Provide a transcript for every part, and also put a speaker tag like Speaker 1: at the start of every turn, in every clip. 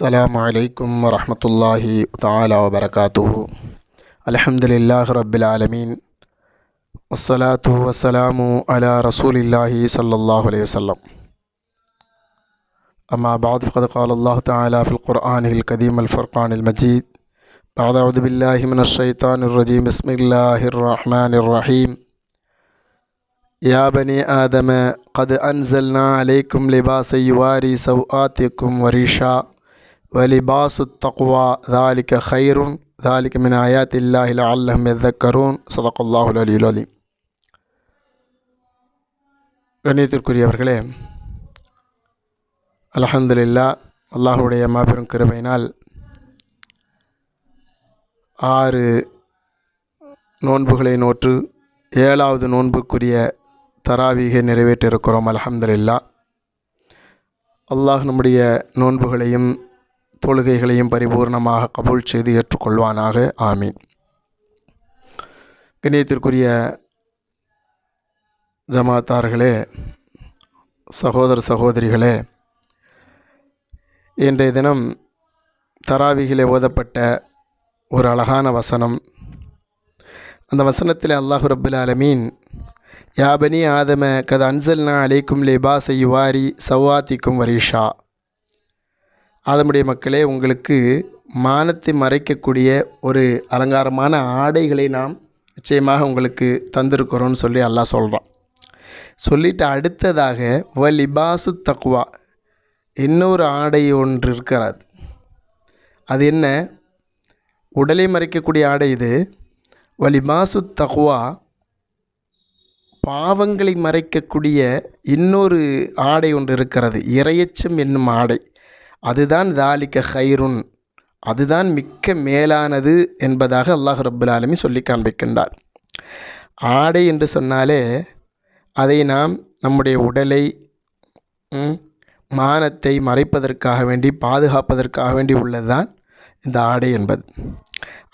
Speaker 1: السلام عليكم ورحمة الله تعالى وبركاته. الحمد لله رب العالمين. والصلاة والسلام على رسول الله صلى الله عليه وسلم. أما بعد فقد قال الله تعالى في القرآن الكريم الفرقان المجيد بعد أعوذ بالله من الشيطان الرجيم. بسم الله الرحمن الرحيم. يا بني آدم قد أنزلنا عليكم لباسا يواري سوآتكم وريشا. வலிபாசு தக்வா தாலிக்க ஹைருன் தாலிக்க மின் அயாத் இல்லாஹில் அல்லஹம் எதக்கரூன் சதக்குல்லாஹுல் அலியுல் அலி கண்ணியத்திற்குரியவர்களே அலஹந்துல்லா அல்லாஹுடைய மாபெரும் கிருபையினால் ஆறு நோன்புகளை நோற்று ஏழாவது நோன்புக்குரிய தராவீகை நிறைவேற்றிருக்கிறோம் அலஹம்துல்லா அல்லாஹ் நம்முடைய நோன்புகளையும் தொழுகைகளையும் பரிபூர்ணமாக கபூல் செய்து ஏற்றுக்கொள்வானாக. ஆமீன். கண்ணியத்திற்குரிய ஜமாத்தார்களே சகோதர சகோதரிகளே இன்றைய தினம் தராவிகிலே ஓதப்பட்ட ஒரு அழகான வசனம். அந்த வசனத்தில் அல்லாஹு ரபுல் ஆலமீன் யாபனி ஆதம கத அன்சல்னா அலைக்கும் லிபா யுவாரி சவாத்திக்கும் வரிஷா. ஆதமுடைய மக்களே உங்களுக்கு மானத்தை மறைக்கக்கூடிய ஒரு அலங்காரமான ஆடைகளை நாம் நிச்சயமாக உங்களுக்கு தந்திருக்கிறோன்னு சொல்லி அல்லாஹ் சொல்கிறான் சொல்லிட்டு அடுத்ததாக வ லிபாசு தக்குவா இன்னொரு ஆடை ஒன்று இருக்கிறது. அது என்ன? உடலை மறைக்கக்கூடிய ஆடை இது. வலிபாசு தகுவா பாவங்களை மறைக்கக்கூடிய இன்னொரு ஆடை ஒன்று இருக்கிறது. இரையச்சம் என்னும் ஆடை. அதுதான் தாலிக்க ஹைருன் அதுதான் மிக்க மேலானது என்பதாக அல்லாஹ் ரபுல் ஆலமி சொல்லி காண்பிக்கின்றார். ஆடை என்று சொன்னாலே அதை நாம் நம்முடைய உடலை மானத்தை மறைப்பதற்காக வேண்டி பாதுகாப்பதற்காக வேண்டி உள்ளதுதான் இந்த ஆடை என்பது.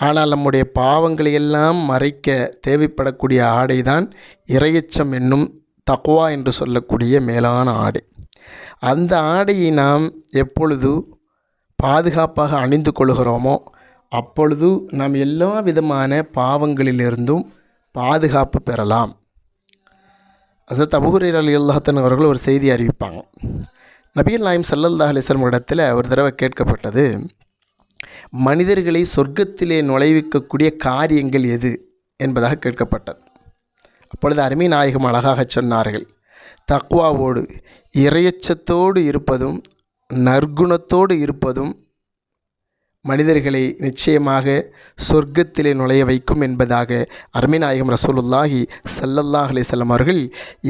Speaker 1: ஆனால் நம்முடைய பாவங்களை எல்லாம் மறைக்க தேவைப்படக்கூடிய ஆடை தான் இரையச்சம் என்னும் தக்குவா என்று சொல்லக்கூடிய மேலான ஆடை. அந்த ஆடையை நாம் எப்பொழுது பாதுகாப்பாக அணிந்து கொள்கிறோமோ அப்பொழுது நாம் எல்லா விதமான பாவங்களிலிருந்தும் பாதுகாப்பு பெறலாம். அசத் அபுஹுரீர் அலி அவர்கள் ஒரு செய்தி அறிவிப்பாங்க. நபிகள் நாயம் சல்லல்லா அலிஸ்லம் இடத்துல ஒரு தடவை கேட்கப்பட்டது மனிதர்களை சொர்க்கத்திலே நுழைவிக்கக்கூடிய காரியங்கள் எது? என்பதாக கேட்கப்பட்டது. அப்பொழுது அருமை நாயகம் அழகாக சொன்னார்கள் தக்வாவோடு இறையச்சத்தோடு இருப்பதும் நற்குணத்தோடு இருப்பதும் மனிதர்களை நிச்சயமாக சொர்க்கத்திலே நுழைய வைக்கும் என்பதாக அருமைநாயகம் ரசூலுல்லாஹி சல்லல்லாஹ் அலிசல்லம் அவர்கள்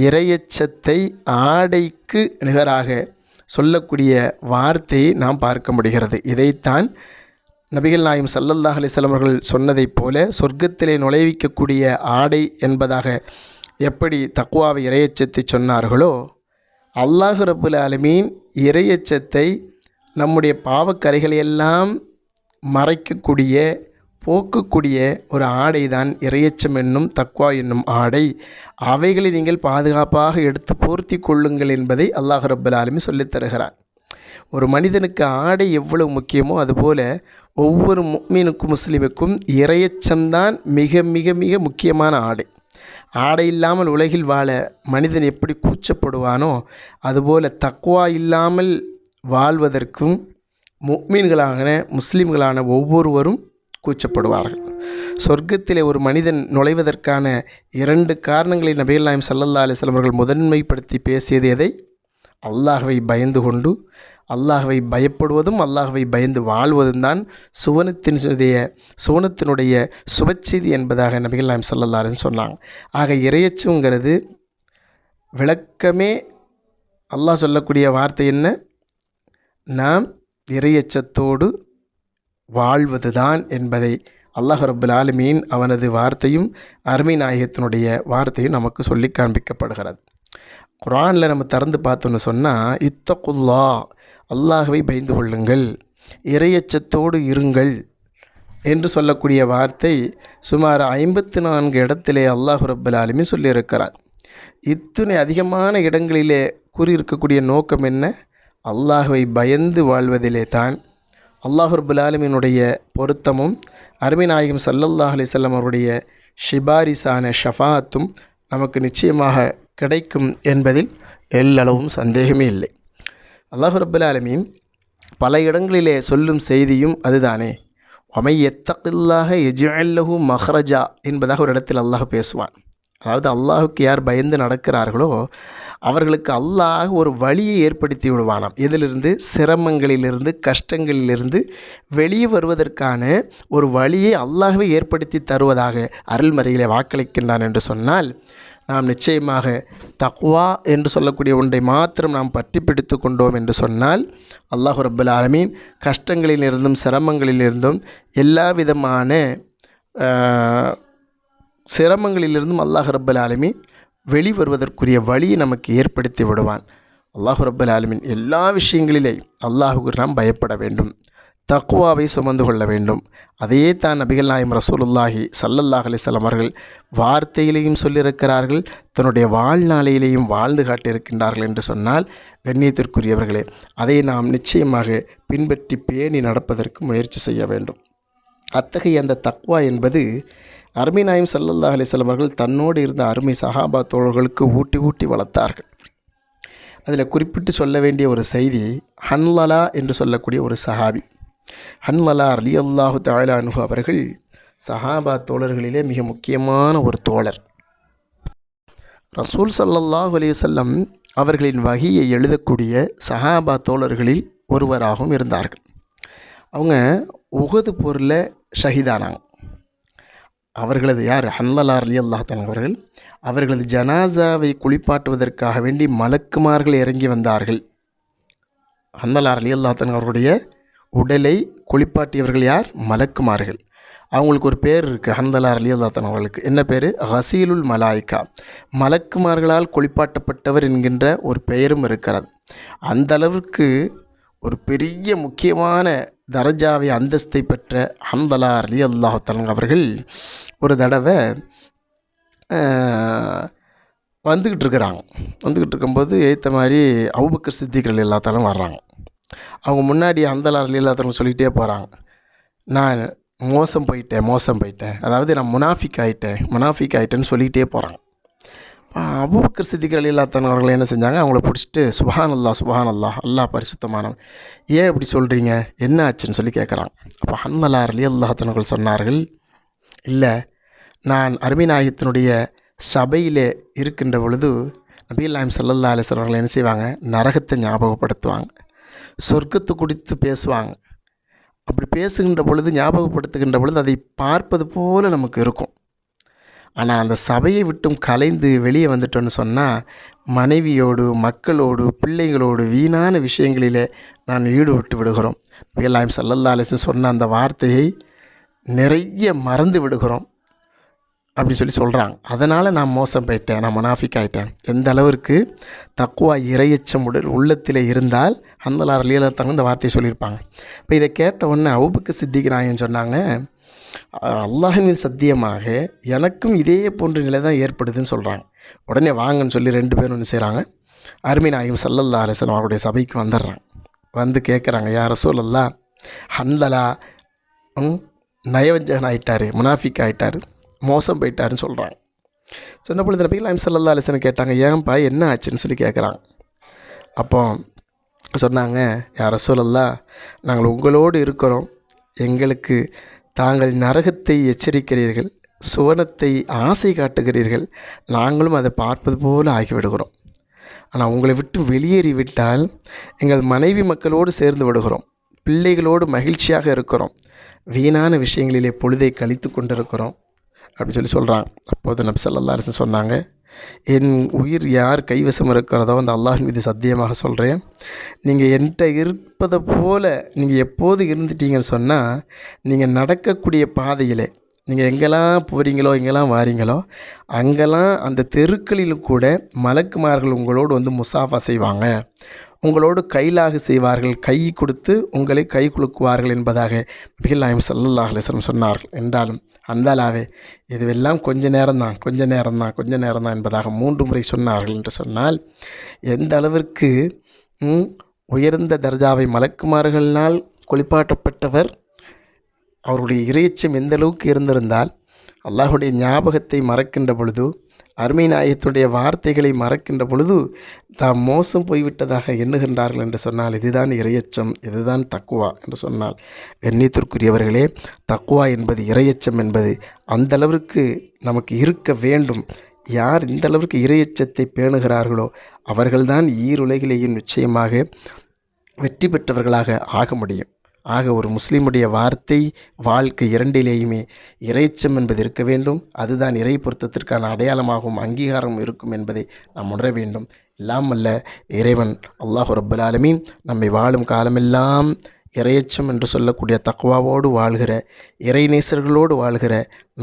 Speaker 1: இறையச்சத்தை ஆடைக்கு நிகராக சொல்லக்கூடிய வார்த்தையை நாம் பார்க்க முடிகிறது. இதைத்தான் நபிகள் நாயம் சல்லல்லாஹ் அலிசல்லம் அவர்கள் சொன்னதைப் போல சொர்க்கத்திலே நுழைவிக்கக்கூடிய ஆடை என்பதாக எப்படி தக்குவாவை இறையச்சத்தை சொன்னார்களோ அல்லாஹு ரபுல் அலமீன் இறையச்சத்தை நம்முடைய பாவக்கரைகளையெல்லாம் மறைக்கக்கூடிய போக்கக்கூடிய ஒரு ஆடை தான் இறையச்சம் என்னும் தக்வா என்னும் ஆடை. அவைகளை நீங்கள் பாதுகாப்பாக எடுத்து போர்த்தி கொள்ளுங்கள் என்பதை அல்லாஹ் ரபுல் ஆலமி சொல்லித்தருகிறார் ஒரு மனிதனுக்கு ஆடை எவ்வளவு முக்கியமோ அதுபோல ஒவ்வொரு மீனுக்கும் முஸ்லீமுக்கும் இறையச்சம்தான் மிக மிக மிக முக்கியமான ஆடை. ஆடை இல்லாமல் உலகில் வாழ மனிதன் எப்படி கூச்சப்படுவானோ அதுபோல் தக்குவா இல்லாமல் வாழ்வதற்கும் முக்மீன்களான முஸ்லீம்களான ஒவ்வொருவரும் கூச்சப்படுவார்கள். சொர்க்கத்திலே ஒரு மனிதன் நுழைவதற்கான இரண்டு காரணங்களை நபிகள் நாயம் சல்லல்லா அலிஸ்லாம் அவர்கள் முதன்மைப்படுத்தி பேசியது எதை? அல்லாஹவை பயந்து கொண்டு அல்லாஹவை பயப்படுவதும் அல்லாஹவை பயந்து வாழ்வதும் தான் சுவனத்தினுடைய சுவனத்தினுடைய சுபச்செய்தி என்பதாக நபிகள் நாம் சொல்லலாருன்னு சொன்னாங்க. ஆக இறையச்சுங்கிறது விளக்கமே அல்லாஹ் சொல்லக்கூடிய வார்த்தை என்ன? நாம் இறையச்சத்தோடு வாழ்வது தான் என்பதை அல்லாஹ் ரபுல் ஆலமீன் அவனது வார்த்தையும் அருமை நாயகத்தினுடைய வார்த்தையும் நமக்கு சொல்லி காண்பிக்கப்படுகிறது. குரானில் நம்ம திறந்து பார்த்தோன்னு சொன்னால் இத்தகுல்லா அல்லாஹவை பயந்து கொள்ளுங்கள். இரையச்சத்தோடு இருங்கள் என்று சொல்லக்கூடிய வார்த்தை சுமார் ஐம்பத்தி நான்கு இடத்திலே அல்லாஹு ரப்பல் ஆலுமி சொல்லியிருக்கிறான் இத்துணை அதிகமான இடங்களிலே கூறியிருக்கக்கூடிய நோக்கம் என்ன? அல்லாஹுவை பயந்து வாழ்வதிலே தான் அல்லாஹ் ரபுல் பொருத்தமும் அருமைநாயகம் சல்லல்லாஹ் அலிசல்லம் அவருடைய ஷிபாரிசான ஷஃபாத்தும் நமக்கு நிச்சயமாக கிடைக்கும் என்பதில் எல்லளவும் சந்தேகமே இல்லை. அல்லாஹ் ரபுல் ஆலமீன் பல இடங்களிலே சொல்லும் செய்தியும் அதுதானே. ஒமை எத்தக்கில்லாக எஜல்லஹு மஹ்ரஜா என்பதாக ஒரு இடத்தில் அல்லாஹ் பேசுவான். அதாவது அல்லாஹுக்கு யார் பயந்து நடக்கிறார்களோ அவர்களுக்கு அல்லாஹ் ஒரு வழியை ஏற்படுத்தி விடுவானாம். இதிலிருந்து சிரமங்களிலிருந்து கஷ்டங்களிலிருந்து வெளியே வருவதற்கான ஒரு வழியை அல்லாஹ்வே ஏற்படுத்தி தருவதாக அருள்மறையிலே வாக்களிக்கின்றான் என்று சொன்னால் நாம் நிச்சயமாக தக்வா என்று சொல்லக்கூடிய ஒன்றை மாத்திரம் நாம் பற்றி பிடித்து கொண்டோம் என்று சொன்னால் அல்லாஹு ரபுல் ஆலமீன் கஷ்டங்களிலிருந்தும் சிரமங்களிலிருந்தும் எல்லா விதமான சிரமங்களிலிருந்தும் அல்லாஹ் ரபுல் ஆலமீன் வெளிவருவதற்குரிய வழியை நமக்கு ஏற்படுத்தி விடுவான். அல்லாஹு ரபுல் ஆலமின் எல்லா விஷயங்களிலேயும் அல்லாஹுக்கு நாம் பயப்பட வேண்டும். தக்குவாவை சுமந்து கொள்ள வேண்டும். அதையே தான் நபிகள் நாயம் ரசூலுல்லாஹி சல்லல்லாஹ் அலிஸ்லாம் அவர்கள் வார்த்தையிலேயும் சொல்லியிருக்கிறார்கள் தன்னுடைய வாழ்நாளையிலேயும் வாழ்ந்து காட்டியிருக்கின்றார்கள் என்று சொன்னால் கண்ணியத்திற்குரியவர்களே அதை நாம் நிச்சயமாக பின்பற்றி பேணி நடப்பதற்கு முயற்சி செய்ய வேண்டும். அத்தகைய அந்த தக்வா என்பது அருமை நாயம் சல்லல்லா அலிஸ்லாம் அவர்கள் தன்னோடு இருந்த அருமை சஹாபா தோழர்களுக்கு ஊட்டி ஊட்டி வளர்த்தார்கள். அதில் குறிப்பிட்டு சொல்ல வேண்டிய ஒரு செய்தி ஹன்லலா என்று சொல்லக்கூடிய ஒரு சஹாபி. ஹன்லலா அலி அல்லாஹு தாலானு அவர்கள் சஹாபா தோழர்களிலே மிக முக்கியமான ஒரு தோழர். ரசூல் சல்லல்லாஹு அலையுசல்லம் அவர்களின் வகையை எழுதக்கூடிய சஹாபா தோழர்களில் ஒருவராகவும் இருந்தார்கள். அவங்க உகது போரில் ஷஹீதானாங்க. அவர்களது யார்? ஹன்லலார் அலி அல்லாஹன் அவர்கள். அவர்களது ஜனாசாவை குளிப்பாட்டுவதற்காக வேண்டி மலக்குமார்கள் இறங்கி வந்தார்கள். ஹன்லலார் அலி அல்லாஹன் அவர்களுடைய உடலை குளிப்பாட்டியவர்கள் யார்? மலக்குமார்கள். அவங்களுக்கு ஒரு பேர் இருக்குது ஹந்தலார் அலி அல்லாத்தன் அவர்களுக்கு. என்ன பேர்? ஹசீலுல் மலாய்க்கா மலக்குமார்களால் குளிப்பாட்டப்பட்டவர் என்கின்ற ஒரு பெயரும் இருக்கிறது. அந்த அளவிற்கு ஒரு பெரிய முக்கியமான தரஜாவை அந்தஸ்தை பெற்ற ஹந்தலா அலி அல்லாஹத்தலங்க அவர்கள் ஒரு தடவை வந்துக்கிட்டு இருக்கிறாங்க. வந்துக்கிட்டு இருக்கும்போது ஏற்ற மாதிரி அவுபக்கர் சித்திகள் எல்லாத்தாலும் வர்றாங்க. அவங்க முன்னாடி அந்த லாரில் அல்லாத்தவங்க சொல்லிகிட்டே போகிறாங்க நான் மோசம் போயிட்டேன் மோசம் போயிட்டேன். அதாவது நான் முனாஃபிக் ஆகிட்டேன் முனாஃபிக் ஆகிட்டேன்னு சொல்லிக்கிட்டே போகிறாங்க அபுபக்கர் சித்திகர் அலி அல்லாத்தன் அவர்கள் என்ன செஞ்சாங்க? அவங்கள பிடிச்சிட்டு சுபஹான் அல்லா சுபஹான் அல்லா அல்லா பரிசுத்தமானவன். ஏன் இப்படி சொல்கிறீங்க என்ன ஆச்சுன்னு சொல்லி கேட்குறாங்க அப்போ ஹன்மலார் அலி அல்லாத்தனர்கள் சொன்னார்கள் இல்லை நான் அருமிநாயகத்தினுடைய சபையில் இருக்கின்ற பொழுது நபீல் நாயம் சல்லல்லா அலிஸ்வர் அவர்கள் என்ன செய்வாங்க? நரகத்தை ஞாபகப்படுத்துவாங்க. சொர்க்கத்தை குறித்து பேசுவாங்க. அப்படி பேசுகின்ற பொழுது ஞாபகப்படுத்துகின்ற பொழுது அதை பார்ப்பது போல் நமக்கு இருக்கும். ஆனால் அந்த சபையை விட்டும் கலைந்து வெளியே வந்துட்டோன்னு சொன்னால் மனைவியோடு மக்களோடு பிள்ளைகளோடு வீணான விஷயங்களிலே நான் ஈடுபட்டு விடுகிறோம். வேலாயம் சல்லல்லா சொன்ன அந்த வார்த்தையை நிறைய மறந்து விடுகிறோம். அப்படின்னு சொல்லி சொல்கிறாங்க அதனால் நான் மோசம் போயிட்டேன் நான் மனாஃபிக் ஆகிட்டேன் எந்த அளவிற்கு? தக்குவா இறையச்சம் உடல் உள்ளத்தில் இருந்தால் ஹந்தலார் லீலத்தாங்க இந்த வார்த்தையை சொல்லியிருப்பாங்க. இப்போ இதை கேட்ட உடனே அவுபுக்கு சித்திக்கு சொன்னாங்க அல்லாஹின் சத்தியமாக எனக்கும் இதே போன்ற நிலை தான் ஏற்படுதுன்னு சொல்கிறாங்க உடனே வாங்கன்னு சொல்லி ரெண்டு பேரும் ஒன்று செய்கிறாங்க அருமை நாயகம் சல்லல்லா அலிஸ்லாம் அவருடைய சபைக்கு வந்துடுறாங்க. வந்து கேட்குறாங்க யார் ரசூலல்லா ஹந்தலா நயவஞ்சகன் ஆகிட்டார் முனாஃபிக் ஆகிட்டார் மோசம் போயிட்டாருன்னு சொல்கிறாங்க சொன்ன பொழுது நபி நாயம் சல்லல்லா அலிஸ்லாம் கேட்டாங்க ஏன்ப்பா என்ன ஆச்சுன்னு சொல்லி கேட்குறாங்க அப்போ சொன்னாங்க யார் ரசூலல்லா நாங்கள் உங்களோடு இருக்கிறோம். எங்களுக்கு தாங்கள் நரகத்தை எச்சரிக்கிறீர்கள் சுவனத்தை ஆசை காட்டுகிறீர்கள். நாங்களும் அதை பார்ப்பது போல ஆகிவிடுகிறோம். ஆனால் உங்களை விட்டு வெளியேறி விட்டால் எங்கள் மனைவி மக்களோடு சேர்ந்து விடுகிறோம். பிள்ளைகளோடு மகிழ்ச்சியாக இருக்கிறோம். வீணான விஷயங்களிலே பொழுதை கழித்து கொண்டிருக்கிறோம். அப்படின்னு சொல்லி சொல்கிறான் அப்போது நபி சல்லா அரசு சொன்னாங்க என் உயிர் யார் கைவசம் இருக்கிறதோ அந்த அல்லாஹ் மீது சத்தியமாக சொல்கிறேன் நீங்கள் என்கிட்ட இருப்பதை போல் நீங்கள் எப்போது இருந்துட்டீங்கன்னு சொன்னால் நீங்கள் நடக்கக்கூடிய பாதையில் நீங்கள் எங்கெல்லாம் போகிறீங்களோ எங்கெல்லாம் வாரீங்களோ அங்கெல்லாம் அந்த தெருக்களிலும் கூட மலக்குமார்கள் உங்களோடு வந்து முசாஃபா செய்வாங்க. உங்களோடு கைலாக செய்வார்கள். கை கொடுத்து உங்களை கை குலுக்குவார்கள் என்பதாக பிகில்லாயம் சல்லல்லாஹ் அலிஸ்லம் சொன்னார்கள். என்றாலும் அந்தாலாவே இதுவெல்லாம் கொஞ்ச நேரம்தான் கொஞ்ச நேரம்தான் கொஞ்ச நேரம்தான் என்பதாக மூன்று முறை சொன்னார்கள் என்று சொன்னால் எந்த அளவிற்கு உயர்ந்த தர்ஜாவை மலக்குமார்களால் குளிப்பாட்டப்பட்டவர் அவருடைய இறையச்சம் எந்த அளவுக்கு இருந்திருந்தால் அல்லாஹுடைய ஞாபகத்தை மறக்கின்ற பொழுது அருமை நாயத்துடைய வார்த்தைகளை மறக்கின்ற பொழுது தாம் மோசம் போய்விட்டதாக எண்ணுகின்றார்கள் என்று சொன்னால் இதுதான் இரையச்சம் இதுதான் தக்குவா என்று சொன்னால் கண்ணியத்திற்குரியவர்களே தக்குவா என்பது இரையச்சம் என்பது அந்த அளவிற்கு நமக்கு இருக்க வேண்டும். யார் இந்த அளவிற்கு இரையச்சத்தை பேணுகிறார்களோ அவர்கள்தான் ஈருலகிலேயும் நிச்சயமாக வெற்றி பெற்றவர்களாக ஆக முடியும். ஆக ஒரு முஸ்லீமுடைய வார்த்தை வாழ்க்கை இரண்டிலேயுமே இறைச்சம் என்பது இருக்க வேண்டும். அதுதான் இறை பொருத்தத்திற்கான அடையாளமாகவும் அங்கீகாரம் இருக்கும் என்பதை நாம் உணர வேண்டும். எல்லாம் அல்ல இறைவன் அல்லாஹு ரப்பல் ஆலமீன் நம்மை வாழும் காலமெல்லாம் இறையச்சம் என்று சொல்லக்கூடிய தக்குவாவோடு வாழ்கிற இறைநேசர்களோடு வாழ்கிற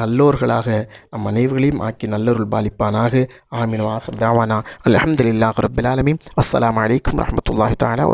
Speaker 1: நல்லோர்களாக நம் அனைவர்களையும் ஆக்கி நல்லொருள் பாலிப்பானாக. ஆமினுவாக தாவானா. அல்ஹம்துலில்லாஹ் ரப்பல் ஆலமீன். அஸ்ஸலாமு அலைக்கும் வரஹ்மத்துல்லாஹி தஆலா